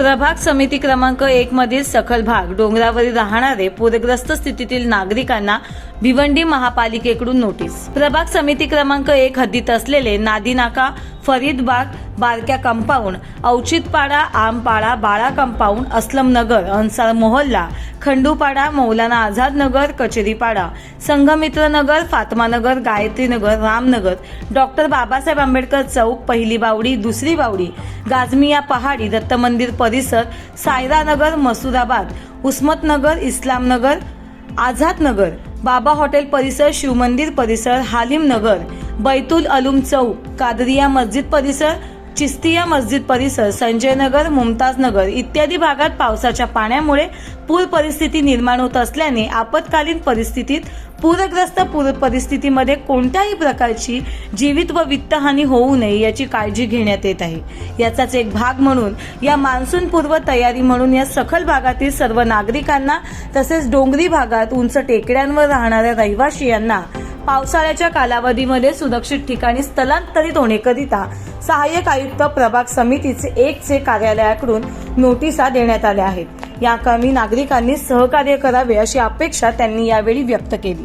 प्रभाग समिती क्रमांक एक मधील सखल भाग डोंगरावरील राहणारे पूरग्रस्त स्थितीतील नागरिकांना भिवंडी महापालिकेकडून नोटीस. प्रभाग समिती क्रमांक एक हद्दीत असलेले नादीनाका फरीदबाग बारक्या compound Auchitpada Aampada Bala compound Aslam Nagar Ansar Mohalla Khandupada Maulana Azad Nagar Kacheripada Sanghamitra Nagar Fatma Nagar Gayatri Nagar Ramnagar doctor Babasaheb Ambedkar Chowk पहिली बावडी दुसरी बावडी. गाजमिया पहाडी दत्त मंदिर परिसर सायरा नगर मसुराबाद उस्मतनगर इस्लामनगर आझाद नगर. बाबा हॉटेल परिसर शिवमंदिर परिसर हालिम नगर. बैतुल अलुम चौक कादरिया मस्जिद परिसर चिस्तिया मस्जिद परिसर संजय नगर मुमताज नगर इत्यादी भागात पावसाच्या पाण्यामुळे पूर परिस्थिती निर्माण होत असल्याने आपत्कालीन परिस्थितीत पूरग्रस्त पूर परिस्थितीमध्ये कोणत्याही प्रकारची जीवित व वित्तहानी होऊ नये याची काळजी घेण्यात येत आहे. याचाच एक भाग म्हणून या मान्सून पूर्व तयारी म्हणून या सखल भागातील सर्व नागरिकांना तसेच डोंगरी भागात उंच टेकड्यांवर राहणाऱ्या रहिवाशियांना पावसाळ्याच्या कालावधीमध्ये सुरक्षित ठिकाणी स्थलांतरित होण्याकरिता सहाय्यक आयुक्त प्रभाग समितीचे एक चे कार्यालयाकडून नोटिसा देण्यात आल्या आहेत. या कमी नागरिकांनी सहकार्य करावे अशी अपेक्षा त्यांनी यावेळी व्यक्त केली.